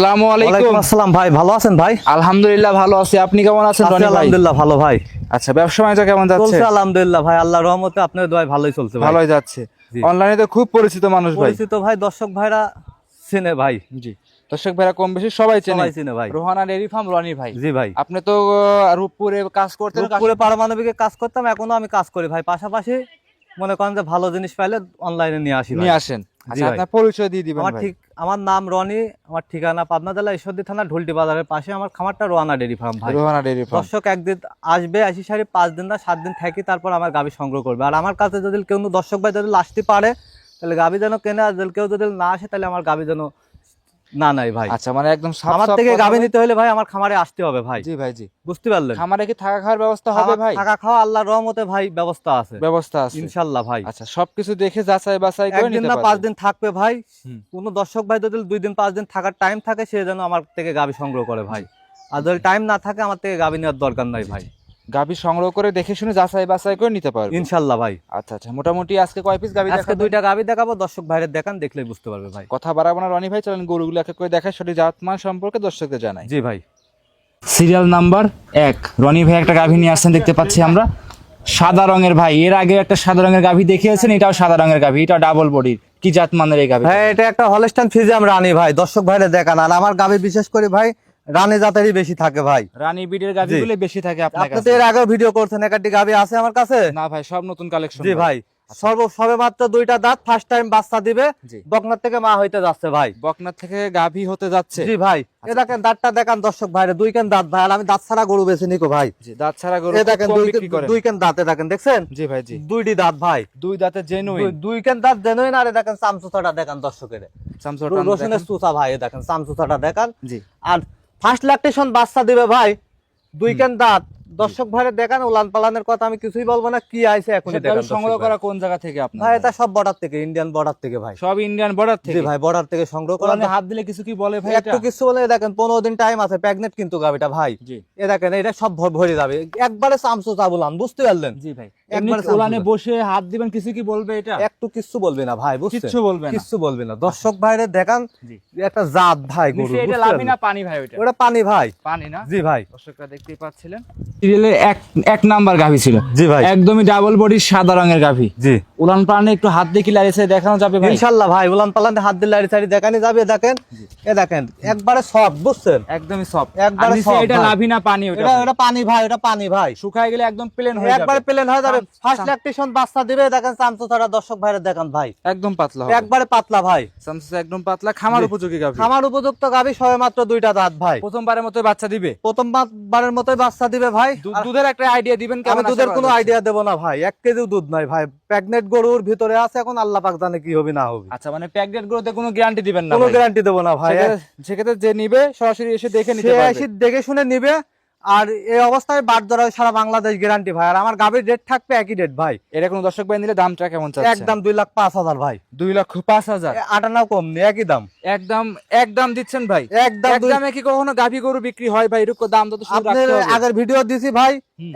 আসসালামু আলাইকুম। আসসালাম ভাই ভালো আছেন ভাই? আলহামদুলিল্লাহ ভালো আছি। আপনি কেমন আছেন রনি ভাই? আলহামদুলিল্লাহ ভালো ভাই। আচ্ছা ব্যবসা বাণিজ্য কেমন যাচ্ছে? চলছে আলহামদুলিল্লাহ ভাই আল্লাহর রহমতে আপনার দোয়ায় ভালোই চলছে ভাই। ভালোই যাচ্ছে। অনলাইনে তো খুব পরিচিত মানুষ ভাই। পরিচিত ভাই দর্শক ভাইরা চেনে ভাই। জি। দর্শক ভাইরা কম বেশি সবাই চেনে। সবাই চেনে ভাই। রোহানা ডেরি ফার্ম রনি ভাই। জি ভাই। আপনি তো রূপপুরে কাজ করতেন রূপপুরে পারমাণবিকে কাজ করতাম এখনও আমি কাজ করি ভাই। পাশাপাশি মনে করেন যে ভালো জিনিস পাইলে অনলাইনে নিয়ে আসি নিয়ে আসেন। আচ্ছা আপনার পরিচয় দিয়ে দিবেন আমার ভাই। ঠিক আমার নাম রনি আমার ঠিকানা পাবনা জেলা ঈশ্বরদী থানা ঢুলটি বাজারের পাশে। আমার খামারটা রোয়ানা ডেরি ফার্ম ভাই। Rohana dairy farm. দর্শক একদিন আসবে আসি সারি পাঁচ দিন না সাত দিন থাকি তারপর আমার গাভী সংগ্রহ করবে। আর আমার কাছে যদি কেউ দর্শক ভাই যদি আসতে পারে তাহলে গাভী যেন কেনে আর যদি কেউ যদি না আসে তাহলে আমার গাভী যেন না নাই ভাই। আচ্ছা মানে একদম আমার থেকে গাভী নিতে হলে ভাই আমার খামারে আসতে হবে ভাই। জি ভাই জি। বুঝতে পারলেন? খামারে কি থাকা খাওয়ার ব্যবস্থা হবে ভাই? থাকা খাওয়া আল্লাহর রহমতে ভাই ব্যবস্থা আছে। ব্যবস্থা আছে। ইনশাল্লাহ ভাই। আচ্ছা সবকিছু দেখে যাচাই বাছাই করে নিতে না পাঁচ দিন থাকবে ভাই। কোন দর্শক ভাই যদি দুই দিন পাঁচ দিন থাকার টাইম থাকে সে যেন আমার থেকে গাভী সংগ্রহ করে ভাই। আর যদি টাইম না থাকে আমার থেকে গাভী নেওয়ার দরকার নাই ভাই। গাভী সংগ্রহ করে দেখে শুনে যাচাই বাছাই করে নিতে পারবেন ইনশাল্লাহ ভাই। আচ্ছা আচ্ছা মোটামুটি আজকে কয় পিস গাভী আজকে দুইটা গাভী দেখাবো দর্শক ভাইয়ের দেখান দেখলেই বুঝতে পারবে ভাই। কথা বাড়াবো না রনি ভাই চলেন গরুগুলো এক এক করে দেখায় সঠিক জাতমান সম্পর্কে দর্শকদের জানাই। জি ভাই। সিরিয়াল নাম্বার এক। রনি ভাই একটা গাভী নিয়ে আসছেন দেখতে পাচ্ছি আমরা। সাদা রঙের ভাই এর আগে একটা সাদা রঙের গাভী দেখিয়েছেন এটাও সাদা রঙের গাভী এটা ডাবল বডির কি জাত মানের এই গাভী ভাই এটা একটা হলস্টান ফিজিয়াম রানী ভাই দর্শক ভাইরে দেখান। আর আমার গাভী বিশেষ করে ভাই রানী জাতেরই বেশি থাকে ভাই। রানী বিডের গাভীগুলো বেশি থাকে আপনার কাছে আপনি তো এর আগেও ভিডিও করছেন একটা গাভী আছে আমার কাছে? না ভাই সব নতুন কালেকশন জি ভাই। সর্ব সবে মাত্র দুইটা দাঁত ফার্স্ট টাইম বাচ্চা দিবে। বকনার থেকে মা হইতে যাচ্ছে ভাই। বকনার থেকে গাভী হতে যাচ্ছে। জি ভাই এ দেখেন দাঁতটা দেখান দর্শক ভাইরে দুই কেন দাঁত ভাই? আমি দাঁত ছাড়া গরু বেছে নিকো ভাই। জি দাঁত ছাড়া গরু এ দেখেন দুই কেন দাঁতে দেখেন দেখছেন? জি ভাই জি। দুইটি দাঁত ভাই। দুই দাঁতে জেনুইন দুই- কেন দাঁত জেনুইন আরে দেখেন চামচুচাটা দেখান দর্শকের। সামসুর রসুনের চুচা ভাই এ দেখেন চামচুচাটা দেখান। জি। আর ফার্স্ট ল্যাকটেশন বাচ্চা দিবে ভাই। দুই কেন দাঁত? দর্শক ভাইরে দেখান উলান পালানের কথা আমি কিছুই বলব না। কি আইছে এখনই সেটা সংগ্রহ করা কোন জায়গা থেকে আপনার? ভাই এটা সব বর্ডার থেকে ইন্ডিয়ান বর্ডার থেকে ভাই। সব ইন্ডিয়ান বর্ডার জি থেকে? ভাই বর্ডার থেকে সংগ্রহ করা হাত দিলে কিছু কি বলে ভাই একটু কিছু বলে দেখেন পনেরো দিন টাইম আছে প্রেগনেন্ট কিন্তু গাবিটা ভাই। জি। এ দেখেন এটা সব ভর- যাবে। একবারে চামচু চাবুলান বুঝতে পারলেন? জি ভাই। একবার এমনি বসে হাত দিবেন কিছু কি বলবে এটা? একটু কিচ্ছু বলবে না ভাই বুঝছেন? কিচ্ছু বলবে না। কিচ্ছু বলবে না। দর্শক ভাইরে দেখান একটা জাত ভাই গরু এটা লাভি? না পানি ভাই ওটা। ওটা পানি ভাই। পানি না? জি ভাই। দর্শকরা দেখতেই পাচ্ছিলেন। সিরিয়ালের এক এক নাম্বার গাভী ছিল। জি ভাই। একদমই ডাবল বডির সাদা রঙের গাভী। জি। উলান পালানে একটু হাত দিয়ে দেখানো যাবে ভাই? ভাই উলান পালানে হাত চাড়ি দেখানি যাবে দেখেন। এ দেখেন একবারে সব বুঝছেন? একদমই সফট একবারে এটা লাভি না পানি ওটা? এটা পানি ভাই এটা পানি ভাই। শুকায় গেলে একদম প্লেন হয়ে যাবে। একবারে প্লেন হয়ে যাবে। ফার্স্ট ল্যাকটেশন বাচ্চা দিবে দেখেন চামচু ছাড়া দর্শক ভাইরে দেখান ভাই। একদম পাতলা হবে। একবারে পাতলা ভাই। একদম পাতলা খামার উপযোগী গাভী। খামার উপযুক্ত গাবি সবে মাত্র দুইটা দাঁত ভাই। প্রথমবারের মতো বাচ্চা দিবে? প্রথমবারের মতোই বাচ্চা দিবে ভাই। আর দুধের একটা আইডিয়া দিবেন আমি দুধের কোনো আইডিয়া দেবো না ভাই। এক কেজিও দুধ নাই ভাই। প্যাগনেট গরুর ভিতরে আছে এখন আল্লাহ পাক জানে কি হবে না হবে। আচ্ছা মানে প্যাগনেট গরুতে কোনো গ্যারান্টি দিবেন না কোনো গ্যারান্টি দেবো না ভাই। সেক্ষেত্রে- সেক্ষেত্রে যে নিবে সরাসরি এসে দেখে নিতে পারবে। এসে দেখে শুনে নিবে আর এই অবস্থায় বাদ ধরা সারা বাংলাদেশ গ্যারান্টি ভাই। আর আমার গাবির রেট থাকবে একই রেট ভাই। এটা কোনো দর্শক ভাই নিলে দামটা কেমন চাচ্ছে একদম দুই লাখ পাঁচ হাজার ভাই। দুই লক্ষ পাঁচ হাজার? এ আটানাও কম নেই একই দাম। একদম একদম দিচ্ছেন ভাই। একদম একদমে কি কখনো গাভী গরু বিক্রি হয় ভাই? এরকম দাম তো আপনার হবে। আগের ভিডিও দিছি ভাই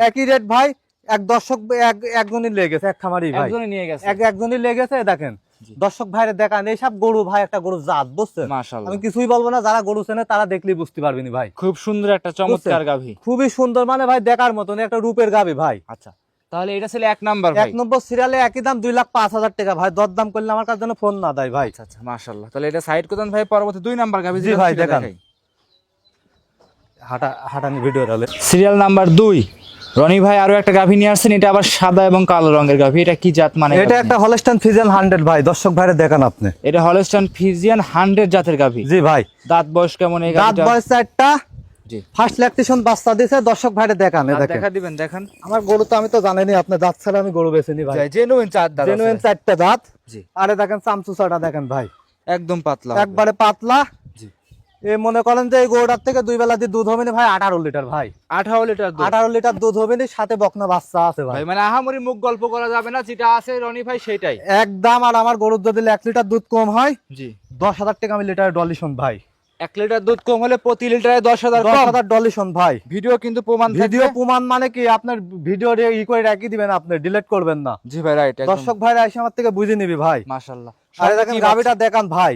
একই রেট ভাই এক দর্শক এক একজনই লেগেছে এক খামারি ভাই। একজনে নিয়ে গেছে। এক একজনই লেগেছে দেখেন। দর্শক ভাইরে দেখান এইসব গরু ভাই একটা গরু জাত বুঝছেন? আমি কিছুই বলব না যারা গরু চেনে তারা দেখলেই বুঝতে পারবেনি ভাই। খুব সুন্দর একটা চমৎকার গাভী। খুবই সুন্দর মানে ভাই দেখার মতন একটা রূপের গাবি ভাই। আচ্ছা তাহলে এটা ছিল এক নাম্বার এক নম্বর সিরিয়ালে একই দাম দুই লাখ পাঁচ হাজার টাকা ভাই। দর দাম করলে আমার কাছে যেন ফোন না দেয় ভাই। আচ্ছা আচ্ছা তাহলে এটা সাইড করতেন ভাই পরবর্তী দুই নাম্বার গাভী জি ভাই, দেখান। হাঁটা হাঁটানি ভিডিও তাহলে সিরিয়াল নাম্বার দুই। রনি ভাই আরও একটা গাভী নিয়ে আসছেন এটা আবার সাদা এবং কালো রঙের গাভী। এটা কি জাত মানে এটা একটা হলস্টান ফিজেল হান্ড্রেড ভাই দর্শক ভাইরে দেখান আপনি। এটা হলস্টান ফিজিয়ান হান্ড্রেড জাতের গাভী। জি ভাই। দাঁত বয়স কেমন এই দাঁত বয়স চারটা। ফার্স্ট ল্যাকটেশন বাচ্চা দর্শক ভাইরে দেখান দেখা দিবেন দেখান। আমার গরু তো আমি তো জানেনি আপনি দাঁত ছাড়া আমি গরু বেছে নি ভাই। জেনুইন চার দাঁত জেনুইন চারটা দাঁত। জি। আরে দেখেন দেখেন ভাই। একদম পাতলা একবারে পাতলা মনে করেন যে এই গরুটার থেকে দুই বেলা দিয়ে দুধ হবে না ভাই আঠারো লিটার ভাই। আঠারো লিটার আঠারো লিটার দুধ হবে না সাথে বকনা বাচ্চা আছে ভাই। ভাই মানে আহামরি মুখ গল্প করা যাবে না যেটা আছে রনি ভাই সেটাই একদম আর আমার গরুর যদি এক লিটার দুধ কম হয় জি। দশ হাজার টাকা আমি লিটার ডলিশন ভাই। এক লিটার দুধ কম হলে প্রতি লিটারে দশ হাজার দশ হাজার ডলিশন ভাই। ভিডিও কিন্তু প্রমাণ ভিডিও প্রমাণ মানে কি? আপনার ভিডিও ই করে রাখি দিবেন আপনি ডিলিট করবেন না। জি ভাই রাইট দর্শক ভাইরা এসে আমার থেকে বুঝে নিবি ভাই। আরে দেখেন গাবিটা দেখান ভাই।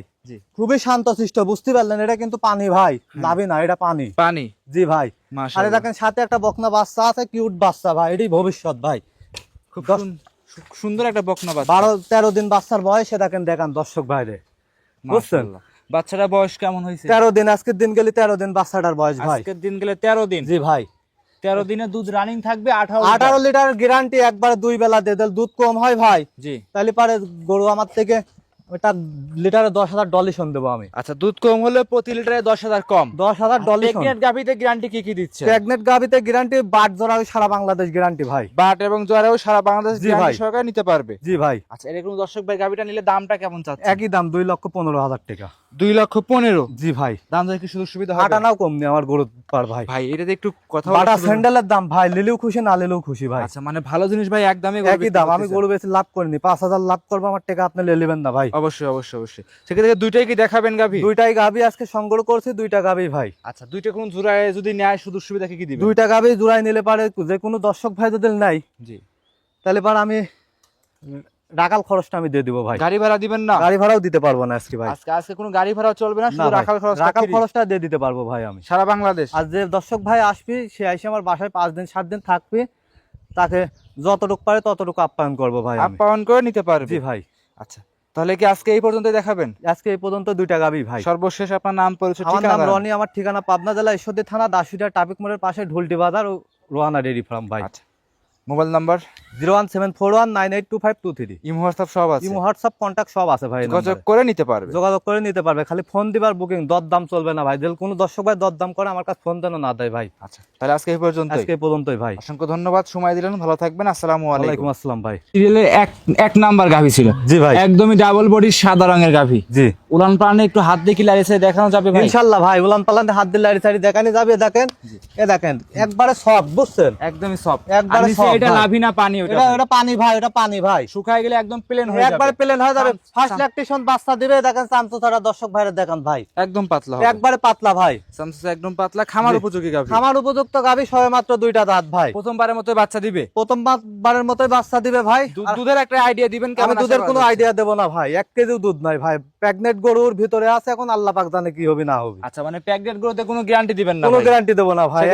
খুবই শান্তশিষ্ট বুঝতে পারলেন? এটা কিন্তু পানি ভাই। নাবি না এটা পানি। পানি। জি ভাই। আরে দেখেন সাথে একটা বকনা বাচ্চা আছে কিউট বাচ্চা ভাই। এটাই ভবিষ্যৎ ভাই। খুব সুন্দর একটা বকনা বাচ্চা। বারো তেরো দিন বাচ্চার বয়সে দেখেন দেখান দর্শক ভাইরে। বুঝছেন? বাচ্চাটা বয়স কেমন হয়েছে তেরো দিন আজকের দিন গেলে তেরো দিন বাচ্চাটার বয়স ভাই। আজকের দিন গেলে তেরো দিন? জি ভাই। তেরো দিনে দুধ রানিং থাকবে আঠারো আঠারো লিটার গ্যারান্টি একবার দুই বেলা দিয়ে দিলে দুধ কম হয় ভাই। জি। তাহলে পারে গরু আমার থেকে ওটা লিটারে দশ হাজার ডলিশন দেবো আমি। আচ্ছা দুধ কম হলে প্রতি লিটারে দশ হাজার কম? দশ হাজার ডলিশন প্রেগনেন্ট গাভিতে গ্যারান্টি কি কি দিচ্ছে? প্রেগনেন্ট গাভিতে গ্যারান্টি বাট সারা বাংলাদেশ গ্যারান্টি ভাই। বাট এবং সারা বাংলাদেশ জি ভাই। গ্যারান্টি নিতে পারবে। জি ভাই। আচ্ছা এরকম দর্শক ভাই গাভিটা নিলে দামটা কেমন চাচ্ছে একই দাম দুই লক্ষ পনেরো হাজার টাকা। দুই লক্ষ পনেরো। জি ভাই। দাম দর কি সুযোগ সুবিধা হবে? আটানাও কম নেই আমার গরু পার ভাই। ভাই এটাতে একটু কথা বাটা স্যান্ডেলের দাম ভাই লিলেও খুশি না লিলেও খুশি ভাই। আচ্ছা মানে ভালো জিনিস ভাই একদমই একই দাম আমি গরু বেশি লাভ করিনি পাঁচ হাজার লাভ করব আমার টাকা আপনি লে নেবেন না ভাই। অবশ্যই অবশ্যই অবশ্যই। সেক্ষেত্রে দুইটাই কি দেখাবেন গাভি? দুইটাই গাভি আজকে সংগ্রহ করছি দুইটা গাভি ভাই। আচ্ছা দুইটা কোন জোড়ায় যদি নেয় সুযোগ সুবিধা কি কি দিবেন? দুইটা গাভি জোড়াই নিলে পারে যে কোনো দর্শক ভাই যদি নাই জি। তাহলে পারে আমি রাখাল খরচটা আমি দিয়ে দিব ভাই। গাড়ি ভাড়া দিবেন না? গাড়ি ভাড়াও দিতে পারব না আজকে ভাই। আজকে আজকে কোনো গাড়ি ভাড়া চলবে না শুধু রাখাল খরচ রাখাল খরচটা দিয়ে দিতে পারব ভাই আমি। সারা বাংলাদেশ। আর যে দর্শক ভাই আসবি সে এসে আমার বাসায় পাঁচ দিন সাত দিন থাকবে। তাকে যতটুকু পারে ততটুকু আপ্যায়ন করব ভাই আপ্যায়ন করে নিতে পারবে। জি ভাই। আচ্ছা তাহলে কি আজকে এই পর্যন্ত দেখাবেন? আজকে এই পর্যন্ত দুইটা গাবি ভাই। সর্বশেষ আপনার নাম পরিচয় আমার নাম রনি আমার ঠিকানা পাবনা জেলা ঈশ্বরদী থানা দাসুরিয়া ট্রাফিক মোড়ের পাশে ঢুলটি বাজার ও রোয়ানা ডেরি ফার্ম ভাই। আচ্ছা। Mobile number? Zero one seven four one nine eight two five two three. Imo WhatsApp সব আছে। ইমো হোয়াটসঅ্যাপ কন্ট্যাক্ট সব আছে ভাই যোগাযোগ করে নিতে পারবে। যোগাযোগ করে নিতে পারবে খালি ফোন দিবার বুকিং দর দাম চলবে না ভাই। যদি কোনো দর্শক ভাই দর দাম করে আমার কাছে ফোন যেন না দেয় ভাই। আচ্ছা তাহলে আজকে এই পর্যন্ত আজকে এই পর্যন্তই ভাই। অসংখ্য ধন্যবাদ সময় দিলেন ভালো থাকবেন আসসালামু আলাইকুম। আসসালাম ভাই। সিরিয়ালের এক এক নাম্বার গাভী ছিল। জি ভাই। একদমই ডাবল বডির সাদা রঙের গাভী। জি। উলান প্রাণে একটু হাত দিয়ে দেখি লাইসে দেখানো যাবে ভাই? ইনশাল্লাহ ভাই উলান পালান হাত দিলে লাড়ি সাড়ি দেখানি যাবে দেখেন। এ দেখেন একবারে সব বুঝছেন? একদমই সফট একবারে soft, এটা ভাই। লাভি না পানি ওটা এটা পানি ভাই এটা পানি ভাই। শুকায় গেলে একদম প্লেন হয়ে একবারে যাবে প্লেন হয়ে যাবে। ফার্স্ট ল্যাকটেশন বাচ্চা দিবে দেখেন চামচো ছাড়া দর্শক ভাইরা দেখেন ভাই। একদম পাতলা হবে। একবারে পাতলা ভাই। একদম পাতলা। খামার উপযোগী গাভী। আমার উপযুক্ত গাবি সবে মাত্র দুইটা দাঁত ভাই। প্রথমবারের মতো বাচ্চা দিবে? প্রথম বারের মতোই বাচ্চা দিবে ভাই। দুধের একটা আইডিয়া দিবেন কেমন দুধের কোনো আইডিয়া দেবো না ভাই। এক কেজি দুধ নাই ভাই। প্রেগনেন্ট গরুর ভিতরে আছে এখন আল্লাহ পাক জানে কি হবে না হবে। আচ্ছা মানে প্যাকেট গুলোতে কোনো গ্যারান্টি দিবেন না কোনো। গ্যারান্টি দেবো না ভাই।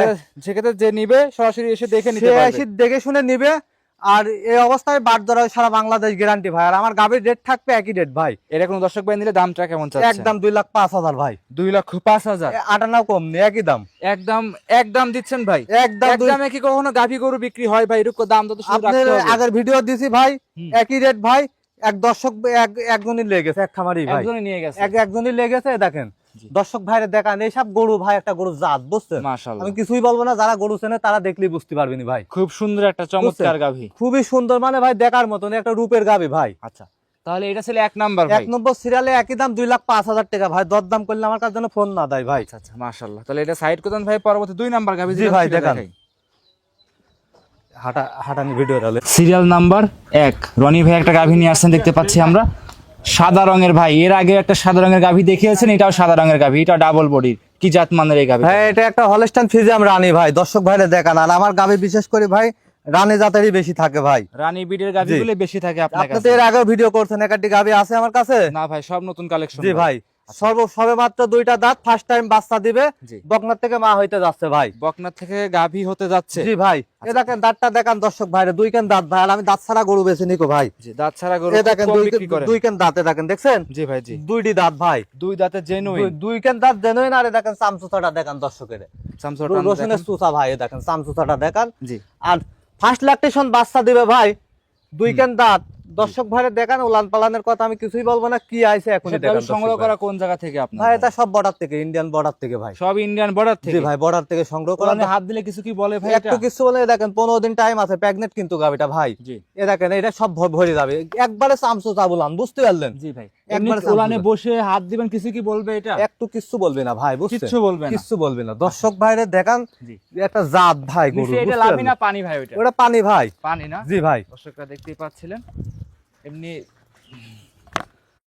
সেক্ষেত্রে- যে নিবে সরাসরি এসে দেখে নিতে পারবে। দেখে শুনে নিবে আর এই অবস্থায় বাদ ধরা সারা বাংলাদেশ গ্যারান্টি ভাই। আর আমার গাবির রেট থাকবে একই রেট ভাই। এটা কোনো দর্শক ভাই নিলে দামটা কেমন চাচ্ছে? একদম দুই লাখ পাঁচ হাজার ভাই। দুই লক্ষ পাঁচ হাজার? এ আটানাও কম নেই একই দাম। একদম একদম দিচ্ছেন ভাই। একদম একদমে কি কখনো গাভী গরু বিক্রি হয় ভাই? এরকম দাম তো আগের ভিডিও দিছি ভাই একই রেট ভাই এক দর্শক এক একজনই লেগেছে। এক খামারি ভাই। একজনই নিয়ে গেছে। এক একজনই লেগেছে দেখেন। দর্শক ভাইরে দেখান এইসব গরু ভাই একটা গরু জাত বুঝছেন? মাশাআল্লাহ। আমি কিছুই বলব না যারা গরু চেনে তারা দেখলেই বুঝতে পারবেন ভাই। খুব সুন্দর একটা চমৎকার গাভী। খুবই সুন্দর মানে ভাই দেখার মতন একটা রূপের গাবি ভাই। আচ্ছা তাহলে এটা ছিল এক নাম্বার এক নম্বর সিরিয়ালে একই দাম দুই লাখ পাঁচ হাজার টাকা ভাই। দর দাম করলে আমার কাছে যেন ফোন না দেয় ভাই। আচ্ছা আচ্ছা মাশাআল্লাহ। তাহলে এটা সাইড করতেন ভাই পরবর্তী দুই নাম্বার গাভী জি ভাই, দেখান। হাঁটা হাঁটানি ভিডিও তাহলে সিরিয়াল নাম্বার এক। রনি ভাই একটা গাভী নিয়ে আসছেন দেখতে পাচ্ছি আমরা। সাদা রঙের ভাই এর আগে একটা সাদা রঙের গাভী দেখিয়েছেন এটাও সাদা রঙের গাভী এটা ডাবল বডির কি জাত মানের এই গাভী ভাই এটা একটা হলস্টান ফিজিয়াম রানী ভাই দর্শক ভাইরে দেখান। আর আমার গাভী বিশেষ করে ভাই রানী জাতেরই বেশি থাকে ভাই। রানী বিডের গাভীগুলো বেশি থাকে আপনার আপনি কাছে? তো এর আগেও ভিডিও করছেন একাটি গাভী আছে আমার কাছে? না ভাই সব নতুন কালেকশন জি ভাই। সর্ব সবে মাত্র দুইটা দাঁত ফার্স্ট টাইম বাচ্চা দিবে। বকনার থেকে মা হইতে যাচ্ছে ভাই। বকনার থেকে গাভী হতে যাচ্ছে। জি ভাই। এ দেখেন দাঁতটা দেখান দর্শক ভাইরে দুই কেন দাঁত ভাই? আমি দাঁত ছাড়া গরু বেছে নিকো ভাই। জি দাঁত ছাড়া গরু দেখেন দুই কেন দাঁতে দেখেন দেখছেন? জি ভাই জি। দুইটি দাঁত ভাই। দুই দাঁতে জেনুইন দুই- কেন দাঁত জেনুইন আর দেখেন চামচুচাটা দেখান দর্শকের। স্যামসং রসুনের চুচা ভাই দেখেন চামচুচাটা দেখান। জি। আর ফার্স্ট ল্যাকটেশন বাচ্চা দিবে ভাই দুই কেন দাঁত দর্শক ভাইরে দেখান উলান পালানের কথা আমি কিছুই বলব না কি আইছে এখনই সেটা সংগ্রহ করা কোন জায়গা থেকে আপনার? ভাই এটা সব বর্ডার থেকে ইন্ডিয়ান বর্ডার থেকে ভাই। সব ইন্ডিয়ান বর্ডার থেকে? জি ভাই বর্ডার থেকে সংগ্রহ করা। হাত দিলে কিছু কি বলে ভাই একটু কিছু বলে দেখেন পনেরো দিন টাইম আছে প্রেগনেন্ট কিন্তু গাবিটা ভাই। জি। এ দেখেন এটা সব ভরে যাবে। একবারে চামচু চাবুলান বুঝতে পারলেন? জি ভাই। একবার দেন। বসে হাত দিবেন কিছু কি বলবে এটা? একটু কিচ্ছু বলবে না ভাই বুঝছেন? কিচ্ছু বলবে না। কিচ্ছু বলবে না। দর্শক ভাইরে দেখান জি। একটা জাত ভাই গরু এটা লাভি না পানি ভাই ওটা ওটা পানি ভাই। পানি না? জি ভাই। দর্শকরা দেখতেই পাচ্ছিলেন। એમની